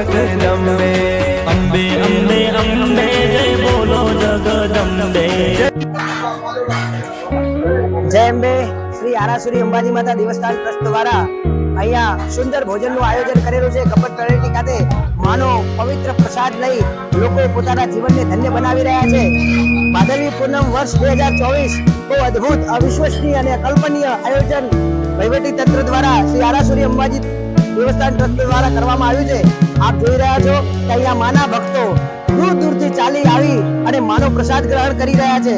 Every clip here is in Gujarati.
જગદંબે અંબે અંબે અંબે જય બોલો જગદંબે જય અંબે શ્રી આરાસુરી અંબાજી માતા દેવસ્થાન ટ્રસ્ટ દ્વારા અહીંયા સુંદર ભોજનનું આયોજન કરેલું છે કપટ તળેટી ખાતે. માનો પવિત્ર પ્રસાદ લઈ લોકો પોતાના જીવનને ધન્ય બનાવી રહ્યા છે. ભાદરવી પૂનમ વર્ષ બે હજાર ચોવીસ બહુ અદ્ભુત અવિશ્વસનીય અને અકલ્પનીય આયોજન વહીવટી તંત્ર દ્વારા શ્રી આરાસુરી અંબાજી દેવસ્થાન ટ્રસ્ટ દ્વારા કરવામાં આવ્યું છે. આપ જોઈ રહ્યા છો કે અહીંયા માના ભક્તો દૂર દૂરથી ચાલી આવી અને માનો પ્રસાદ ગ્રહણ કરી રહ્યા છે.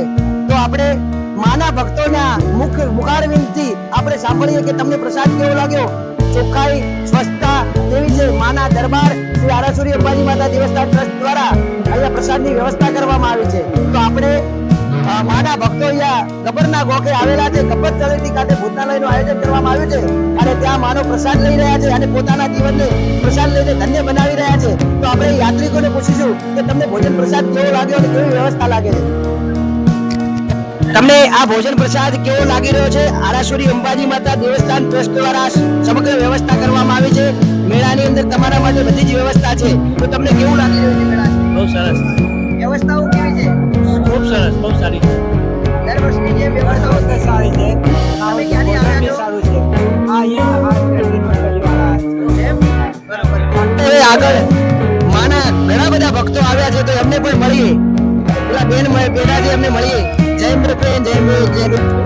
તો આપણે માના ભક્તોના મુખ મુખારવિંદથી આપણે સાંભળીએ કે તમને પ્રસાદ કેવો લાગ્યો? ચોખ્ખાઈ, સ્વચ્છતા તેવી છે. માના દરબાર શ્રી આરાસુરી અંબાજી માતા દેવસ્થાન ટ્રસ્ટ દ્વારા અહીંયા પ્રસાદની વ્યવસ્થા કરવામાં આવી છે. તો આપણે માના ભક્તો અહીંયા ગબ્બરના ગોખે આવેલા છે. ગબ્બર તળેટી ખાતે ભૂતાલયનું આયોજન કરવામાં આવ્યું છે. અને ત્યાં માનો પ્રસાદ લઈ રહ્યા છે અને પોતાના જીવનને પ્રસાદ લઈને ધન્ય બનાવી રહ્યા છે. તો આપણે યાત્રિકોને પૂછીશું કે તમને ભોજન પ્રસાદ કેવો લાગ્યો અને કેવી વ્યવસ્થા લાગે છે? તમને આ ભોજન પ્રસાદ કેવો લાગી રહ્યો છે? આરાસુરી અંબાજી માતા દેવસ્થાન ટ્રસ્ટ દ્વારા સમગ્ર વ્યવસ્થા કરવામાં આવી છે. મેળાની અંદર તમારા માટે બધી જ વ્યવસ્થા છે. તો તમને કેવું લાગી રહ્યું છે મેળા બહુ સરસ. વ્યવસ્થાઓ કેવી છે? બહુ સારી દર વર્ષની જેમ વ્યવસ્થાઓ સારી છે. અમે ક્યાંથી આવ્યા છો? સારું છે. આ અહીંયા આ આગળ. માના ઘણા બધા ભક્તો આવ્યા છે તો એમને પણ મળીએ. પેલા બેન બેઠા છે એમને મળીએ. જય બેન જય જય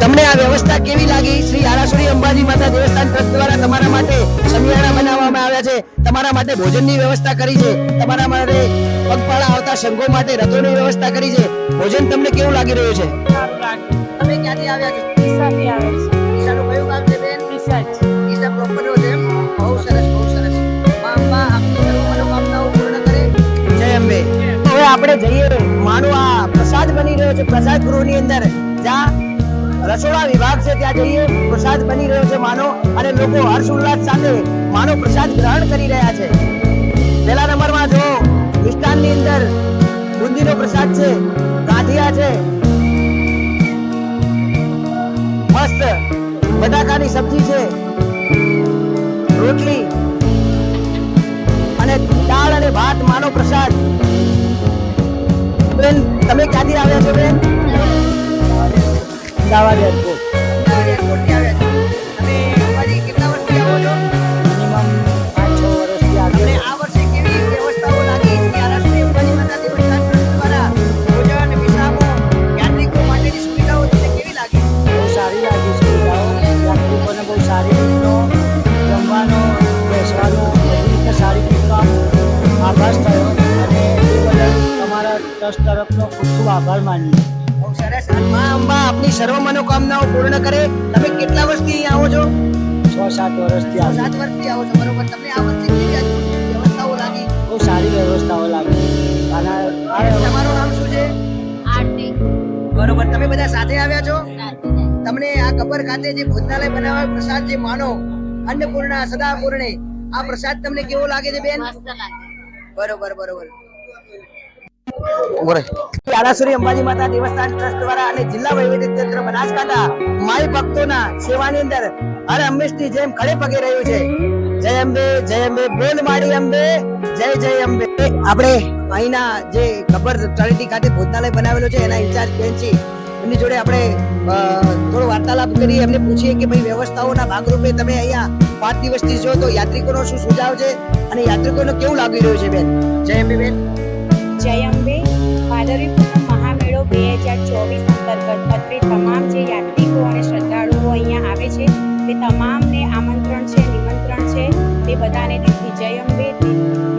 બનાવવામાં છે. તમારા માટે ભોજનની વ્યવસ્થા કરી છે. તમારા માટે પગપાળા આવતા સંઘો માટે રથોની વ્યવસ્થા કરી છે. ભોજન તમને કેવું લાગી રહ્યું છે? તમે ક્યાંથી આવ્યા છો ઈસાથી આવ્યા છે ઈશાનું કયું કામ છે બેન? ઈસા જ ઈશા પ્રોપરનો છે બહુ સરસ બહુ સરસ. મા આપની સર્વ મનોકામનાઓ પૂર્ણ કરે. જય અંબે. હવે આપણે જઈએ. માનો આ પ્રસાદ બની રહ્યો છે. પ્રસાદ ગૃહની અંદર. જ્યાં રસોડા વિભાગ છે, ત્યાં જઈએ. પ્રસાદ બની રહ્યો છે માનો, અને લોકો હર્ષ ઉલ્લાસ સાથે માનો પ્રસાદ ગ્રહણ કરી રહ્યા છે. પહેલા નંબરમાં જો મિષ્ટાનની અંદર બુંદીનો પ્રસાદ છે ગાંઠિયા છે. મસ્ત બટાકાની સબ્જી છે, રોટલી, અને દાળ અને ભાત, માનો પ્રસાદ. બેન, તમે ક્યાંથી આવ્યા છો, બેન? અમદાવાદ એરપોર્ટ મિનિમમ વર્ષથી આ વર્ષે કેવી વ્યવસ્થાઓ લાગી? આરાસુરી અંબાજી માતા દેવસ્થાન ટ્રસ્ટ દ્વારા ભોજન વિસામો યાત્રિકો માટેની સુવિધાઓ કેવી લાગી? બહુ સારી લાગી સુવિધાઓ. યાત્રિકોને બહુ સારી રીતનો જમવાનો બેસવાનો બધી રીતે સારી રીતનો થયો. અને એ બદલ તમારા ટ્રસ્ટ તરફનો ખૂબ ખૂબ આભાર માનીએ. સરસ મા અંબા આપની સર્વ મનોકામનાઓ પૂર્ણ કરે. તમે કેટલા વર્ષથી અહીં આવો છો? છ સાત વર્ષથી સાત વર્ષથી આવો છો બરોબર. તમને આ વર્ષે કેવી વ્યવસ્થાઓ લાગી? બહુ સારી વ્યવસ્થાઓ લાગી. તમારું નામ શું છે? આરતી. બરોબર. તમે બધા સાથે આવ્યા છો? તમને આ કબર ખાતે જે ભોજનાલય બનાવ્યો પ્રસાદ જે માનો અન્નપૂર્ણા સદાપૂર્ણે આ પ્રસાદ તમને કેવો લાગે છે બેન? બરોબર બરોબર. આરાસુરી ભોજનાલય બનાવેલો છે, એના ઇન્ચાર્જ એમની જોડે આપણે થોડો વાર્તાલાપ કરીએ. એમને પૂછીએ કે ભાઈ વ્યવસ્થાઓના ભાગરૂપે તમે અહીંયા પાંચ દિવસથી છો તો યાત્રિકોનો શું સુઝાવ છે? અને યાત્રિકોને કેવું લાગી રહ્યું છે બેન? જય અંબે બેન. જય અંબે ભાદરવી પૂનમ મહામેળો બે હજાર ચોવીસ અંતર્ગત અત્રે તમામ જે યાત્રિકો અને શ્રદ્ધાળુઓ અહીંયા આવે છે, તે તમામને આમંત્રણ છે, નિમંત્રણ છે. તે બધાને દિલથી જય અંબે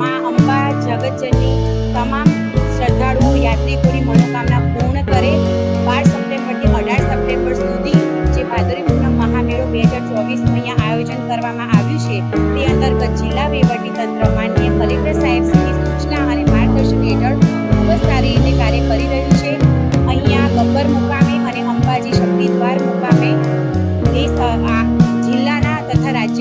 મા અંબા જગતજની તમામ શ્રદ્ધાળુઓ, યાત્રિકોની મનોકામના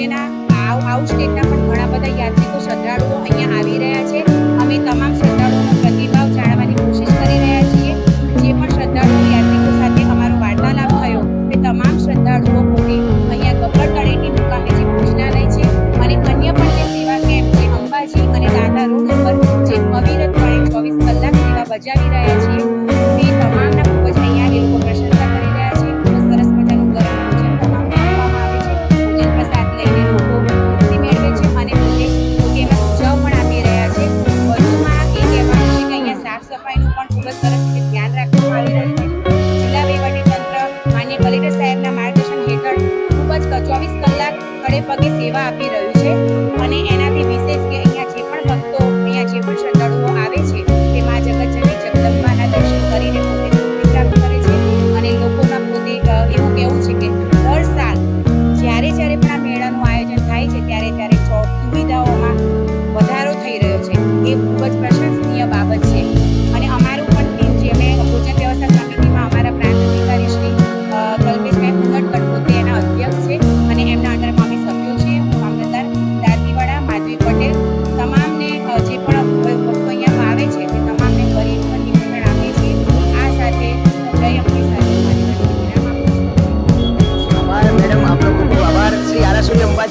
માટેના આઉટ સ્ટેટના પણ ઘણા બધા યાત્રિકો શ્રદ્ધાળુઓ અહીંયા આવી રહ્યા છે. અમે તમામ શ્રદ્ધાળુઓનો પ્રતિભાવ જાણવાની કોશિશ કરી રહ્યા છીએ. જે પણ શ્રદ્ધાળુઓ યાત્રિકો સાથે અમારો વાર્તાલાપ થયો, તે તમામ શ્રદ્ધાળુઓ પોતે અહીંયા ગબ્બર તળેટી મુકામે જે ભોજનાલય છે અને અન્ય પણ જે સેવા કેમ્પ છે અંબાજી અને દાદા રોડ ઉપર જે અવિરતપણે ચોવીસ કલાક સેવા બજાવી રહ્યા the final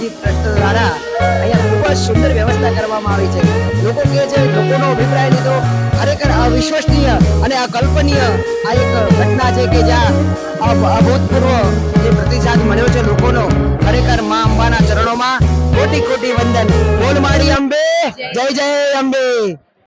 સમિતિ દ્વારા અહીંયા ખૂબ જ સુંદર વ્યવસ્થા કરવામાં આવી છે. લોકો કહે છે લોકોનો અભિપ્રાય લીધો. ખરેખર અવિશ્વસનીય અને અકલ્પનીય આ એક ઘટના છે કે જ્યાં અભૂતપૂર્વ જે પ્રતિસાદ મળ્યો છે લોકોનો ખરેખર મા અંબાના ચરણોમાં કોટી કોટી વંદન. બોલ મારી અંબે. જય જય અંબે.